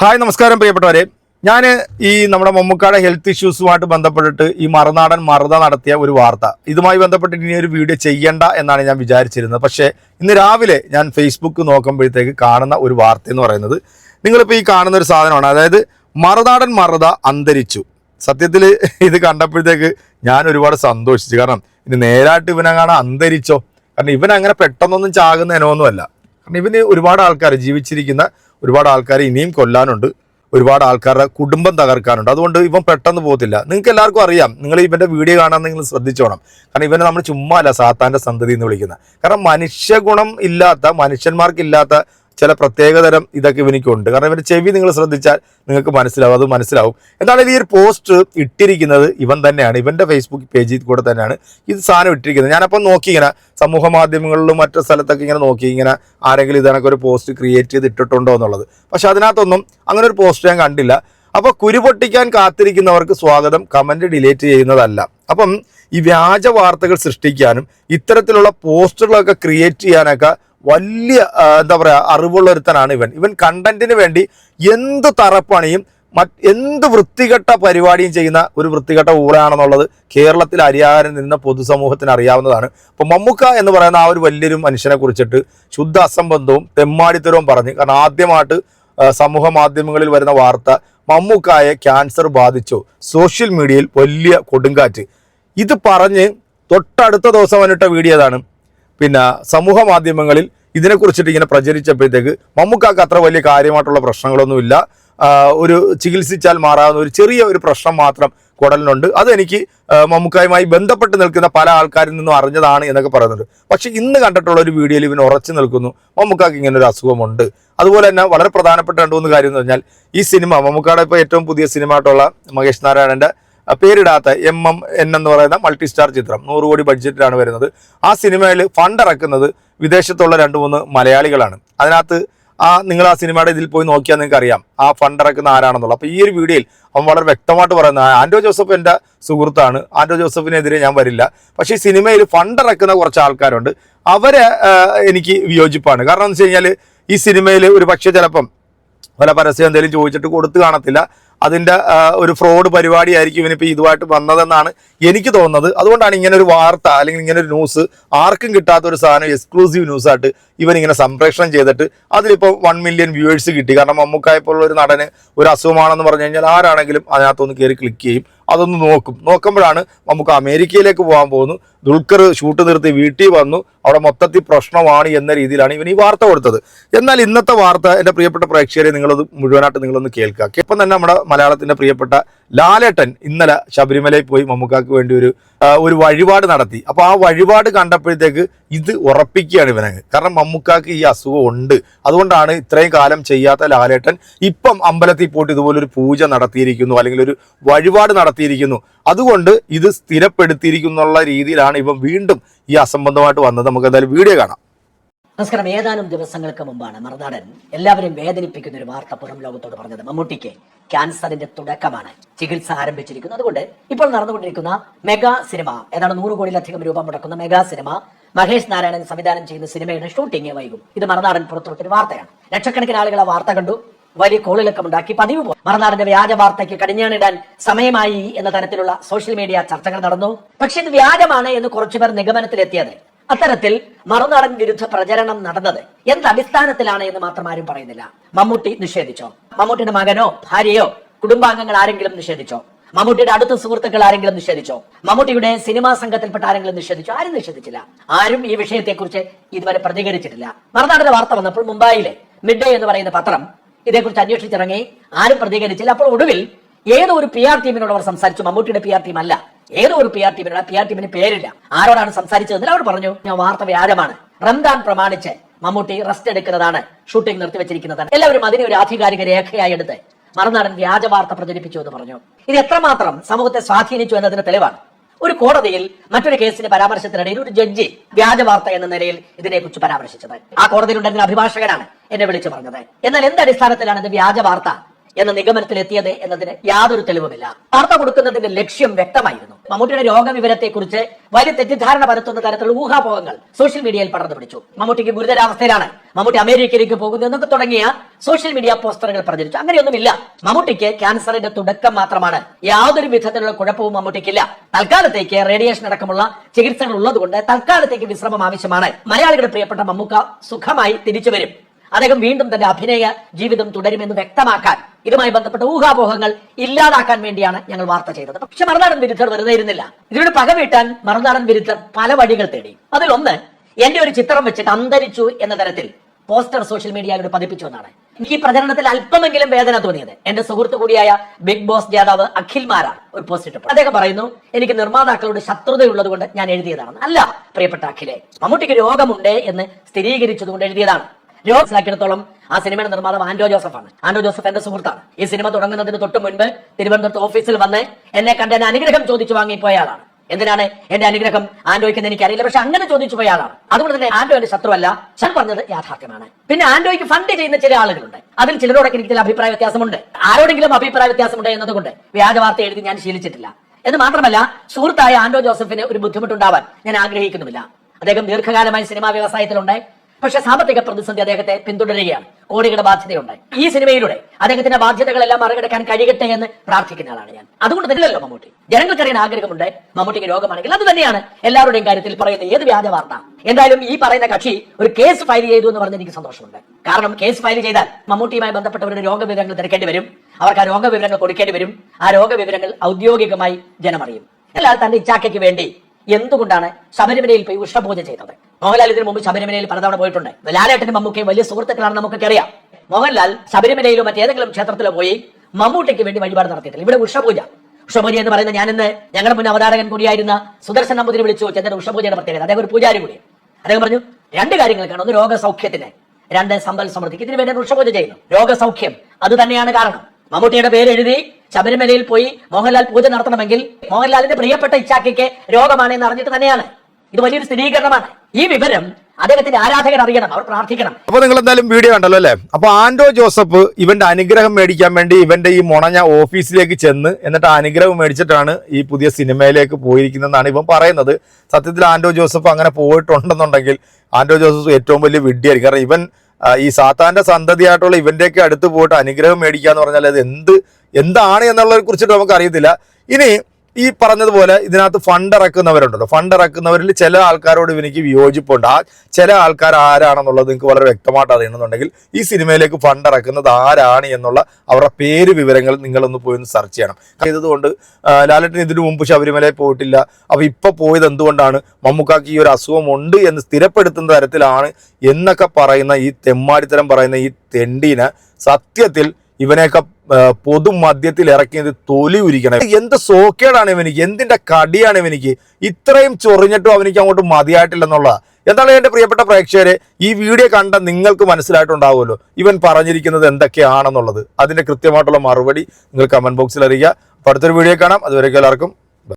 Hi നമസ്കാരം പ്രിയപ്പെട്ടവരെ. ഞാൻ ഈ നമ്മുടെ മമ്മൂക്കാടെ ഹെൽത്ത് ഇഷ്യൂസുമായിട്ട് ബന്ധപ്പെട്ടിട്ട് ഈ മറുനാടൻ മറുത നടത്തിയ ഒരു വാർത്ത. ഇതുമായി ബന്ധപ്പെട്ടിട്ട് ഇനി ഒരു വീഡിയോ ചെയ്യണ്ട എന്നാണ് ഞാൻ വിചാരിച്ചിരുന്നത്. പക്ഷേ ഇന്ന് രാവിലെ ഞാൻ ഫേസ്ബുക്ക് നോക്കുമ്പോഴത്തേക്ക് കാണുന്ന ഒരു വാർത്ത എന്ന് പറയുന്നത് നിങ്ങളിപ്പോൾ ഈ കാണുന്ന ഒരു സാധനമാണ്. അതായത് മറുനാടൻ മറുത അന്തരിച്ചു. സത്യത്തിൽ ഇത് കണ്ടപ്പോഴത്തേക്ക് ഞാൻ ഒരുപാട് സന്തോഷിച്ചു. കാരണം ഇനി നേരായിട്ട് കാണാൻ അന്തരിച്ചോ? കാരണം ഇവൻ അങ്ങനെ പെട്ടെന്നൊന്നും ചാകുന്ന ഇനമൊന്നുമല്ല കാരണം ഇവന് ഒരുപാട് ആൾക്കാർ ജീവിച്ചിരിക്കുന്ന ഒരുപാട് ആൾക്കാരെ ഇനിയും കൊല്ലാനുണ്ട്. ഒരുപാട് ആൾക്കാരുടെ കുടുംബം തകർക്കാനുണ്ട്. അതുകൊണ്ട് ഇവൻ പെട്ടെന്ന് പോകത്തില്ല. നിങ്ങൾക്ക് എല്ലാവർക്കും അറിയാം. നിങ്ങൾ ഇവന്റെ വീഡിയോ കാണാൻ നിങ്ങൾ ശ്രദ്ധിച്ചോണം. കാരണം ഇവനെ നമ്മൾ ചുമ്മാ അല്ല സാത്താന്റെ സന്തതി എന്ന് വിളിക്കുന്നത്. കാരണം മനുഷ്യഗുണം ഇല്ലാത്ത മനുഷ്യന്മാർക്കില്ലാത്ത ചില പ്രത്യേകതരം ഇതൊക്കെ ഇവനിക്കുണ്ട്. കാരണം ഇവന്റെ ചെവി നിങ്ങൾ ശ്രദ്ധിച്ചാൽ നിങ്ങൾക്ക് മനസ്സിലാവും അത് മനസ്സിലാവും. എന്താണ് ഈ ഒരു പോസ്റ്റ് ഇട്ടിരിക്കുന്നത്? ഇവൻ തന്നെയാണ്. ഇവന്റെ ഫേസ്ബുക്ക് പേജിൽ കൂടെ തന്നെയാണ്. ഇത് സാധനം ഇട്ടിരിക്കുന്നത്. ഞാനപ്പം നോക്കി ഇങ്ങനെ സമൂഹ മാധ്യമങ്ങളിലും മറ്റു സ്ഥലത്തൊക്കെ ഇങ്ങനെ നോക്കി ഇങ്ങനെ ആരെങ്കിലും ഇതിനൊക്കെ ഒരു പോസ്റ്റ് ക്രിയേറ്റ് ചെയ്ത് ഇട്ടിട്ടുണ്ടോ എന്നുള്ളത്. പക്ഷെ അതിനകത്തൊന്നും അങ്ങനെ ഒരു പോസ്റ്റ് ഞാൻ കണ്ടില്ല. അപ്പോൾ കുരുപൊട്ടിക്കാൻ കാത്തിരിക്കുന്നവർക്ക് സ്വാഗതം. കമന്റ് ഡിലീറ്റ് ചെയ്യുന്നതല്ല. അപ്പം ഈ വ്യാജ വാർത്തകൾ സൃഷ്ടിക്കാനും ഇത്തരത്തിലുള്ള പോസ്റ്ററുകളൊക്കെ ക്രിയേറ്റ് ചെയ്യാനൊക്കെ വലിയ എന്താ പറയാ അറിവുള്ള ഒരുത്തനാണ് ഇവൻ. ഇവൻ കണ്ടന്റിന് വേണ്ടി എന്ത് തറപ്പണിയും മറ്റ് എന്ത് വൃത്തികെട്ട പരിപാടിയും ചെയ്യുന്ന ഒരു വൃത്തികെട്ട ഊളയാണെന്നുള്ളത് കേരളത്തിൽ അറിയാതെ നിന്ന പൊതുസമൂഹത്തിന് അറിയാവുന്നതാണ്. അപ്പോൾ മമ്മുക്ക എന്ന് പറയുന്ന ആ ഒരു വലിയൊരു മനുഷ്യനെ കുറിച്ചിട്ട് ശുദ്ധ അസംബന്ധവും തെമ്മാടിത്തരവും പറഞ്ഞ് കാരണം ആദ്യമായിട്ട് സമൂഹ മാധ്യമങ്ങളിൽ വരുന്ന വാർത്ത മമ്മൂക്കായെ ക്യാൻസർ ബാധിച്ചു. സോഷ്യൽ മീഡിയയിൽ വലിയ കൊടുങ്കാറ്റ്. ഇത് പറഞ്ഞ് തൊട്ടടുത്ത ദിവസം വന്നിട്ട വീഡിയോ ഏതാണ്? പിന്നെ സമൂഹ മാധ്യമങ്ങളിൽ ഇതിനെക്കുറിച്ചിട്ട് ഇങ്ങനെ പ്രചരിച്ചപ്പോഴത്തേക്ക് മമ്മൂക്കാക്ക് അത്ര വലിയ കാര്യമായിട്ടുള്ള പ്രശ്നങ്ങളൊന്നുമില്ല. ഒരു ചികിത്സിച്ചാൽ മാറാവുന്ന ഒരു ചെറിയ ഒരു പ്രശ്നം മാത്രം കുടലിനുണ്ട്. അതെനിക്ക് മമ്മൂക്കായുമായി ബന്ധപ്പെട്ട് നിൽക്കുന്ന പല ആൾക്കാരിൽ നിന്നും അറിഞ്ഞതാണ് എന്നൊക്കെ പറയുന്നുണ്ട്. പക്ഷേ ഇന്ന് കണ്ടിട്ടുള്ള ഒരു വീഡിയോയിൽ ഇവൻ ഉറച്ചു നിൽക്കുന്നു. മമ്മൂക്കാക്ക് ഇങ്ങനെ ഒരു അസുഖമുണ്ട്. അതുപോലെ തന്നെ വളരെ പ്രധാനപ്പെട്ട രണ്ട് മൂന്ന് കാര്യം എന്ന് പറഞ്ഞാൽ ഈ സിനിമ മമ്മൂക്കാടെ ഇപ്പോൾ ഏറ്റവും പുതിയ സിനിമ ആയിട്ടുള്ള മഹേഷ് നാരായണന്റെ പേരിടാത്ത എം എം എൻ എന്ന് പറയുന്ന മൾട്ടി സ്റ്റാർ ചിത്രം. നൂറ് കോടി ബഡ്ജറ്റിലാണ് വരുന്നത്. ആ സിനിമയിൽ ഫണ്ട് ഇറക്കുന്നത് വിദേശത്തുള്ള രണ്ട് മൂന്ന് മലയാളികളാണ്. അതിനകത്ത് ആ നിങ്ങൾ ആ സിനിമയുടെ ഇതിൽ പോയി നോക്കിയാൽ നിങ്ങൾക്ക് അറിയാം ആ ഫണ്ട് ഇറക്കുന്ന ആരാണെന്നുള്ളത്. അപ്പോൾ ഈ ഒരു വീഡിയോയിൽ അവൻ വളരെ വ്യക്തമായിട്ട് പറയുന്നത് "ആ, ആൻഡോ ജോസഫ് എന്റെ സുഹൃത്താണ്. ആൻഡോ ജോസഫിനെതിരെ ഞാൻ വരില്ല. പക്ഷേ ഈ സിനിമയിൽ ഫണ്ട് ഇറക്കുന്ന കുറച്ച് ആൾക്കാരുണ്ട്. അവരെ എനിക്ക് വിയോജിപ്പാണ്. കാരണം എന്ന് വെച്ച് കഴിഞ്ഞാൽ ഈ സിനിമയിൽ ഒരു പക്ഷേ ചിലപ്പം വല്ല പരസ്യം എന്തെങ്കിലും ചോദിച്ചിട്ട് കൊടുത്തു കാണത്തില്ല. അതിന്റെ ആ, ഒരു ഫ്രോഡ് പരിപാടിയായിരിക്കും ഇവനിപ്പോൾ ഇതുമായിട്ട് വന്നതെന്നാണ് എനിക്ക് തോന്നുന്നത്. അതുകൊണ്ടാണ് ഇങ്ങനെ ഒരു വാർത്ത അല്ലെങ്കിൽ ഇങ്ങനെ ഒരു ന്യൂസ് ആർക്കും കിട്ടാത്ത ഒരു സാധനം എക്സ്ക്ലൂസീവ് ന്യൂസായിട്ട് ഇവൻ ഇങ്ങനെ സംപ്രേഷണം ചെയ്തിട്ട് അതിലിപ്പോൾ വൺ മില്യൺ വ്യൂവേഴ്സ് കിട്ടി. കാരണം മമ്മൂക്കായപ്പോഴുള്ള ഒരു നടന് ഒരു അസുഖമാണെന്ന് പറഞ്ഞു കഴിഞ്ഞാൽ ആരാണെങ്കിലും അതിനകത്തൊന്ന് കയറി ക്ലിക്ക് ചെയ്യും. അതൊന്ന് നോക്കും. നോക്കുമ്പോഴാണ് നമുക്ക് അമേരിക്കയിലേക്ക് പോകാൻ പോകുന്നു. ദുൽഖർ ഷൂട്ട് നിർത്തി വീട്ടിൽ വന്നു. അവിടെ മൊത്തത്തിൽ പ്രശ്നമാണ് എന്ന രീതിയിലാണ് ഇവൻ ഈ വാർത്ത കൊടുത്തത്. എന്നാൽ ഇന്നത്തെ വാർത്ത എന്റെ പ്രിയപ്പെട്ട പ്രേക്ഷകരെ നിങ്ങളത് മുഴുവനായിട്ട് നിങ്ങളൊന്ന് കേൾക്കുക. ഇപ്പം തന്നെ നമ്മുടെ മലയാളത്തിന്റെ പ്രിയപ്പെട്ട ലാലേട്ടൻ ഇന്നലെ ശബരിമലയിൽ പോയി മമ്മൂക്കാക്ക് വേണ്ടി ഒരു ഒരു വഴിപാട് നടത്തി. അപ്പോൾ ആ വഴിപാട് കണ്ടപ്പോഴത്തേക്ക് ഇത് ഉറപ്പിക്കുകയാണ് ഇവനങ്ങ്. കാരണം മമ്മൂക്കാക്ക് ഈ അസുഖം ഉണ്ട്. അതുകൊണ്ടാണ് ഇത്രയും കാലം ചെയ്യാത്ത ലാലേട്ടൻ ഇപ്പം അമ്പലത്തിൽ പോയിട്ട് ഇതുപോലൊരു പൂജ നടത്തിയിരിക്കുന്നു അല്ലെങ്കിൽ ഒരു വഴിപാട് നടത്തിയിരിക്കുന്നു. അതുകൊണ്ട് ഇത് സ്ഥിരപ്പെടുത്തിയിരിക്കുന്നുള്ള രീതിയിലാണ് ഇവൻ വീണ്ടും ഈ അസംബന്ധമായിട്ട് വന്നത്. നമുക്ക് എന്തായാലും വീഡിയോ കാണാം. നമസ്കാരം. ഏതാനും ദിവസങ്ങൾക്ക് മുമ്പാണ് മറുനാടൻ എല്ലാവരും വേദനിപ്പിക്കുന്ന ഒരു വാർത്ത പുറം ലോകത്തോട് പറഞ്ഞത്. മമ്മൂട്ടിക്ക് ക്യാൻസറിന്റെ തുടക്കമാണ് ചികിത്സ ആരംഭിച്ചിരിക്കുന്നു അതുകൊണ്ട് ഇപ്പോൾ നടന്നുകൊണ്ടിരിക്കുന്ന മെഗാ സിനിമ ഏതാണ് നൂറ് കോടിയിലധികം രൂപ മുടക്കുന്ന മെഗാ സിനിമ മഹേഷ് നാരായണൻ സംവിധാനം ചെയ്യുന്ന സിനിമയുടെ ഷൂട്ടിംഗ് വൈകും. ഇത് മറുനാടൻ പുറത്തുവിട്ടൊരു വാർത്തയാണ്. ലക്ഷക്കണക്കിന് ആളുകൾ ആ വാർത്ത കണ്ടു. വലിയ കോളിളക്കം ഉണ്ടാക്കി പതിവ് പോയി മറുനാടിന്റെ വ്യാജ വാർത്തയ്ക്ക് കടിഞ്ഞാണിടാൻ സമയമായി എന്ന തരത്തിലുള്ള സോഷ്യൽ മീഡിയ ചർച്ചകൾ നടന്നു. പക്ഷെ ഇത് വ്യാജമാണ് എന്ന് കുറച്ചുപേർ നിഗമനത്തിലെത്തിയത്. അത്തരത്തിൽ മറുനാടൻ വിരുദ്ധ പ്രചരണം നടന്നത് എന്ത് അടിസ്ഥാനത്തിലാണ് എന്ന് മാത്രം ആരും പറയുന്നില്ല. മമ്മൂട്ടി നിഷേധിച്ചോ? മമ്മൂട്ടിയുടെ മകനോ ഭാര്യയോ കുടുംബാംഗങ്ങൾ ആരെങ്കിലും നിഷേധിച്ചോ? മമ്മൂട്ടിയുടെ അടുത്ത സുഹൃത്തുക്കൾ ആരെങ്കിലും നിഷേധിച്ചോ? മമ്മൂട്ടിയുടെ സിനിമാ സംഘത്തിൽപ്പെട്ട ആരെങ്കിലും നിഷേധിച്ചോ? ആരും നിഷേധിച്ചില്ല. ആരും ഈ വിഷയത്തെക്കുറിച്ച് ഇതുവരെ പ്രതികരിച്ചിട്ടില്ല. മറുനാടിന്റെ വാർത്ത വന്നപ്പോൾ മുംബൈയിലെ മിഡ് ഡേ എന്ന് പറയുന്ന പത്രം ഇതേക്കുറിച്ച് അന്വേഷിച്ചിറങ്ങി ആരും പ്രതികരിച്ചില്ല. അപ്പോൾ ഒടുവിൽ ഏതോ ഒരു പി ആർ ടീമിനോട് അവർ സംസാരിച്ചു. മമ്മൂട്ടിയുടെ പി ആർ ടീം അല്ല. ഏതോ ഒരു പി ആർ ടീമിനോട് പി ആർ ടീമിന് പേരില്ല. ആരോടാണ് സംസാരിച്ചതെന്ന് അവർ പറഞ്ഞു. ഞാൻ വാർത്ത വ്യാജമാണ്. റംദാൻ പ്രമാണിച്ച് മമ്മൂട്ടി റെസ്റ്റ് എടുക്കുന്നതാണ്. ഷൂട്ടിംഗ് നിർത്തിവെച്ചിരിക്കുന്നതാണ് എല്ലാവരും അതിനെ ഒരു ആധികാരിക രേഖയായി എടുത്ത് മറുനാടൻ വ്യാജ വാർത്ത പ്രചരിപ്പിച്ചു എന്ന് പറഞ്ഞു. ഇത് എത്രമാത്രം സമൂഹത്തെ സ്വാധീനിച്ചു എന്നതിന് തെളിവാണ്. ഒരു കോടതിയിൽ മറ്റൊരു കേസിന്റെ പരാമർശത്തിനിടയിൽ ഒരു ജഡ്ജി വ്യാജ വാർത്ത എന്ന നിലയിൽ ഇതിനെക്കുറിച്ച് പരാമർശിച്ചത്. ആ കോടതിയിൽ ഉണ്ടായിരുന്ന അഭിഭാഷകനാണ് എന്നെ വിളിച്ചു പറഞ്ഞത്. എന്നാൽ എന്ത് അടിസ്ഥാനത്തിലാണ് ഇത് വ്യാജ വാർത്ത എന്ന നിഗമനത്തിലെത്തിയത് എന്നതിന് യാതൊരു തെളിവുമില്ല. വാർത്ത കൊടുക്കുന്നതിന്റെ ലക്ഷ്യം വ്യക്തമായിരുന്നു. മമ്മൂട്ടിയുടെ രോഗവിവരത്തെക്കുറിച്ച് വലിയ തെറ്റിദ്ധാരണ പരത്തുന്ന തരത്തിലുള്ള ഊഹാപോഹങ്ങൾ സോഷ്യൽ മീഡിയയിൽ പടർന്നു പിടിച്ചു. മമ്മൂട്ടിക്ക് ഗുരുതരാവസ്ഥയിലാണ് മമ്മൂട്ടി അമേരിക്കയിലേക്ക് പോകുന്നു എന്നൊക്കെ തുടങ്ങിയ സോഷ്യൽ മീഡിയ പോസ്റ്ററുകൾ പ്രചരിച്ചു. അങ്ങനെയൊന്നുമില്ല. മമ്മൂട്ടിക്ക് ക്യാൻസറിന്റെ തുടക്കം മാത്രമാണ്. യാതൊരു വിധത്തിലുള്ള കുഴപ്പവും മമ്മൂട്ടിക്കില്ല. തൽക്കാലത്തേക്ക് റേഡിയേഷൻ അടക്കമുള്ള ചികിത്സകൾ ഉള്ളതുകൊണ്ട് തൽക്കാലത്തേക്ക് വിശ്രമം ആവശ്യമാണ്. മലയാളികളുടെ പ്രിയപ്പെട്ട മമ്മൂക്ക സുഖമായി തിരിച്ചു വരും. അദ്ദേഹം വീണ്ടും തന്റെ അഭിനയ ജീവിതം തുടരുമെന്ന് വ്യക്തമാക്കാൻ ഇതുമായി ബന്ധപ്പെട്ട ഊഹാപോഹങ്ങൾ ഇല്ലാതാക്കാൻ വേണ്ടിയാണ് ഞങ്ങൾ വാർത്ത ചെയ്തത്. പക്ഷെ മറുനാടൻ വിരുദ്ധർ വെറുതെ ഇരുന്നില്ല. ഇതിനോട് പകവീട്ടാൻ മറുനാടൻ വിരുദ്ധർ പല വഴികൾ തേടി. അതിലൊന്ന് എന്റെ ഒരു ചിത്രം വെച്ചിട്ട് അന്തരിച്ചു എന്ന തരത്തിൽ പോസ്റ്റർ സോഷ്യൽ മീഡിയയിലൂടെ പതിപ്പിച്ചു എന്നാണ്. എനിക്ക് ഈ പ്രചരണത്തിൽ അല്പമെങ്കിലും വേദന തോന്നിയത്. എന്റെ സുഹൃത്ത് കൂടിയായ ബിഗ് ബോസ് ജേതാവ് അഖിൽ മാരാണ് ഒരു പോസ്റ്റ് ഇട്ടപ്പോൾ അദ്ദേഹം പറയുന്നു എനിക്ക് നിർമ്മാതാക്കളോട് ശത്രുതയുള്ളത് കൊണ്ട് ഞാൻ എഴുതിയതാണ് അല്ല പ്രിയപ്പെട്ട അഖിലെ മമ്മൂട്ടിക്ക് രോഗമുണ്ട് എന്ന് സ്ഥിരീകരിച്ചതുകൊണ്ട് എഴുതിയതാണ്. രോഗം ആക്കിയിടത്തോളം ആ സിനിമയുടെ നിർമ്മാതാവ് ആൻഡോ ആണ് ആൻഡോ ജോസഫ് എന്റെ സുഹൃത്താണ്. ഈ സിനിമ തുടങ്ങുന്നതിന് തൊട്ട് മുൻപ് തിരുവനന്തപുരത്ത് ഓഫീസിൽ വന്ന് എന്നെ കണ്ട് എന്നെ അനുഗ്രഹം ചോദിച്ചു വാങ്ങിപ്പോയ ആളാണ്. എന്തിനാണ് എന്റെ അനുഗ്രഹം ആൻഡോയ്ക്ക് എന്ന് എനിക്കറിയില്ല പക്ഷെ അങ്ങനെ ചോദിച്ചു പോയ ആളാണ്. അതുകൊണ്ട് തന്നെ ആൻഡോ എന്റെ ശത്രുവല്ല. ഞാൻ പറഞ്ഞത് യാഥാർത്ഥ്യമാണ്. പിന്നെ ആൻഡോയ്ക്ക് ഫണ്ട് ചെയ്യുന്ന ചില ആളുകളുണ്ട്. അതിൽ ചിലരോടൊക്കെ എനിക്ക് ചില അഭിപ്രായ വ്യത്യാസമുണ്ട്. ആരോടെങ്കിലും അഭിപ്രായ വ്യത്യാസമുണ്ട് എന്നതുകൊണ്ട് വ്യാജ വാർത്ത എഴുതി ഞാൻ ശീലിച്ചിട്ടില്ല. എന്ന് മാത്രമല്ല സുഹൃത്തായ ആൻഡോ ജോസഫിന് ഒരു ബുദ്ധിമുട്ടുണ്ടാവാൻ ഞാൻ ആഗ്രഹിക്കുന്നുമില്ല. അദ്ദേഹം ദീർഘകാലമായി സിനിമാ വ്യവസായത്തിലുണ്ട്. പക്ഷെ സാമ്പത്തിക പ്രതിസന്ധി അദ്ദേഹത്തെ പിന്തുടരുകയാണ്. കോടികളുടെ ബാധ്യതയുണ്ട്. ഈ സിനിമയിലൂടെ അദ്ദേഹത്തിന്റെ ബാധ്യതകളെല്ലാം മറികടക്കാൻ കഴിയട്ടെ എന്ന് പ്രാർത്ഥിക്കുന്ന ആളാണ് ഞാൻ. അതുകൊണ്ട് തന്നെയല്ലോ മമ്മൂട്ടി. ജനങ്ങൾക്കറിയാൻ ആഗ്രഹമുണ്ട് മമ്മൂട്ടിക്ക് രോഗമാണെങ്കിൽ അത് തന്നെയാണ് എല്ലാവരുടെയും കാര്യത്തിൽ പറയുന്ന ഏത് വ്യാജ വാർത്ത എന്തായാലും ഈ പറയുന്ന കക്ഷി ഒരു കേസ് ഫയൽ ചെയ്തു എന്ന് പറഞ്ഞ് എനിക്ക് സന്തോഷമുണ്ട്. കാരണം കേസ് ഫയൽ ചെയ്താൽ മമ്മൂട്ടിയുമായി ബന്ധപ്പെട്ടവരുടെ രോഗവിവരങ്ങൾ തിരക്കേണ്ടി വരും. അവർക്ക് ആ രോഗവിവരങ്ങൾ കൊടുക്കേണ്ടി വരും. ആ രോഗവിവരങ്ങൾ ഔദ്യോഗികമായി ജനമറിയും. എന്നാൽ തന്റെ ഇച്ഛാക്കയ്ക്ക് വേണ്ടി എന്തുകൊണ്ടാണ് ശബരിമലയിൽ പോയി ഉഷ്ണപൂജ ചെയ്തത്? മോഹൻലാൽ ഇതിനു മുമ്പ് ശബരിമലയിൽ പലതവണ പോയിട്ടുണ്ട്. ലാലേട്ടനും മമ്മൂക്കയും വലിയ സുഹൃത്തുക്കളാണ് നമുക്കൊക്കെ അറിയാം മോഹൻലാൽ ശബരിമലയിലോ മറ്റേതെങ്കിലും ക്ഷേത്രത്തിലോ പോയി മമ്മൂട്ടിക്ക് വേണ്ടി വഴിപാട് നടത്തിയിട്ടില്ല. ഇവിടെ ഉഷപൂജ ഉഷപൂജ എന്ന് പറയുന്നത് ഞാനിന്ന് ഞങ്ങളുടെ മുൻ അവതാരകൻ കൂടിയായിരുന്ന സുദർശൻ നമ്പൂതിരി വിളിച്ചു ചെന്നിട്ട് ഉഷപൂജയുടെ പ്രത്യേകത. അദ്ദേഹം ഒരു പൂജാരി കൂടി. അദ്ദേഹം പറഞ്ഞു രണ്ട് കാര്യങ്ങൾക്കാണ് ഒന്ന് രോഗസൗഖ്യത്തിന് രണ്ട് സമ്പൽ സമൃദ്ധിക്ക്. ഇതിന് വേണ്ടി ഉഷപൂജ ചെയ്യുന്നു. രോഗസൗഖ്യം അത് തന്നെയാണ് കാരണം. മമ്മൂട്ടിയുടെ പേര് എഴുതി ശബരിമലയിൽ പോയി മോഹൻലാൽ പൂജ നടത്തണമെങ്കിൽ മോഹൻലാലിന്റെ പ്രിയപ്പെട്ട ഇച്ചാക്കിക്ക് രോഗമാണ് എന്ന് അറിഞ്ഞിട്ട് തന്നെയാണ്. ഇത് വലിയൊരു സ്ഥിരീകരണമാണ്. ഈ വിവരം അദ്ദേഹത്തിന്റെ ആരാധകർ അറിയണം അവർ പ്രാർത്ഥിക്കണം. അപ്പൊ നിങ്ങൾ എന്തായാലും വീഡിയോ കണ്ടല്ലോ അല്ലേ? അപ്പൊ ആൻഡോ ജോസഫ് ഇവന്റെ അനുഗ്രഹം മേടിക്കാൻ വേണ്ടി ഇവന്റെ ഈ മുണഞ്ഞ ഓഫീസിലേക്ക് ചെന്ന് എന്നിട്ട് അനുഗ്രഹം മേടിച്ചിട്ടാണ് ഈ പുതിയ സിനിമയിലേക്ക് പോയിരിക്കുന്നതെന്നാണ് ഇവൻ പറയുന്നത്. സത്യത്തിൽ ആൻഡോ ജോസഫ് അങ്ങനെ പോയിട്ടുണ്ടെന്നുണ്ടെങ്കിൽ ആൻഡോ ജോസഫ് ഏറ്റവും വലിയ വിഡ്ഢിയായിരിക്കും. കാരണം ഇവൻ ഈ സാത്താന്റെ സന്തതിയായിട്ടുള്ള ഇവന്റെയൊക്കെ അടുത്ത് പോയിട്ട് അനുഗ്രഹം മേടിക്കുക എന്ന് പറഞ്ഞാൽ അത് എന്ത് എന്താണ് എന്നുള്ളതിനെ കുറിച്ചിട്ട് നമുക്ക് അറിയത്തില്ല ഇനി ഈ പറഞ്ഞതുപോലെ ഇതിനകത്ത് ഫണ്ട് ഇറക്കുന്നവരുണ്ടല്ലോ. ഫണ്ട് ഇറക്കുന്നവരിൽ ചില ആൾക്കാരോട് ഇവനിക്ക് വിയോജിപ്പുണ്ട്. ആ ചില ആൾക്കാർ ആരാണെന്നുള്ളത് നിങ്ങൾക്ക് വളരെ വ്യക്തമായിട്ട് അറിയണമെന്നുണ്ടെങ്കിൽ ഈ സിനിമയിലേക്ക് ഫണ്ട് ഇറക്കുന്നത് ആരാണ് എന്നുള്ള അവരുടെ പേര് വിവരങ്ങൾ നിങ്ങളൊന്ന് പോയി ഒന്ന് സെർച്ച് ചെയ്യണം. ചെയ്തതുകൊണ്ട് ലാലട്ടിന് ഇതിനു മുമ്പ് ശബരിമലയിൽ പോയിട്ടില്ല. അപ്പോൾ ഇപ്പോൾ പോയത് എന്തുകൊണ്ടാണ്? മമ്മൂക്കാക്ക് ഈ ഒരു അസുഖം ഉണ്ട് എന്ന് സ്ഥിരപ്പെടുത്തുന്ന തരത്തിലാണ് എന്നൊക്കെ പറയുന്ന ഈ തെമ്മാടിത്തരം പറയുന്ന ഈ തെണ്ടീനെ സത്യത്തിൽ ഇവനെയൊക്കെ പൊതു മദ്യത്തിൽ ഇറക്കിയത് തൊലി ഉരിക്കണം. എന്ത് സോക്കേടാണ് ഇവനിക്ക് എന്തിന്റെ കടിയാണ് ഇവനിക്ക്? ഇത്രയും ചൊറിഞ്ഞിട്ടും അവനിക്ക് അങ്ങോട്ട് മതിയായിട്ടില്ലെന്നുള്ള. എന്താണ് എന്റെ പ്രിയപ്പെട്ട പ്രേക്ഷകരെ? ഈ വീഡിയോ കണ്ട നിങ്ങൾക്ക് മനസ്സിലായിട്ടുണ്ടാവുമല്ലോ. ഇവൻ പറഞ്ഞിരിക്കുന്നത് എന്തൊക്കെയാണെന്നുള്ളത്. അതിന്റെ കൃത്യമായിട്ടുള്ള മറുപടി നിങ്ങൾ കമന്റ് ബോക്സിൽ അറിയുക. അടുത്തൊരു വീഡിയോ കാണാം. അതുവരെയൊക്കെ എല്ലാവർക്കും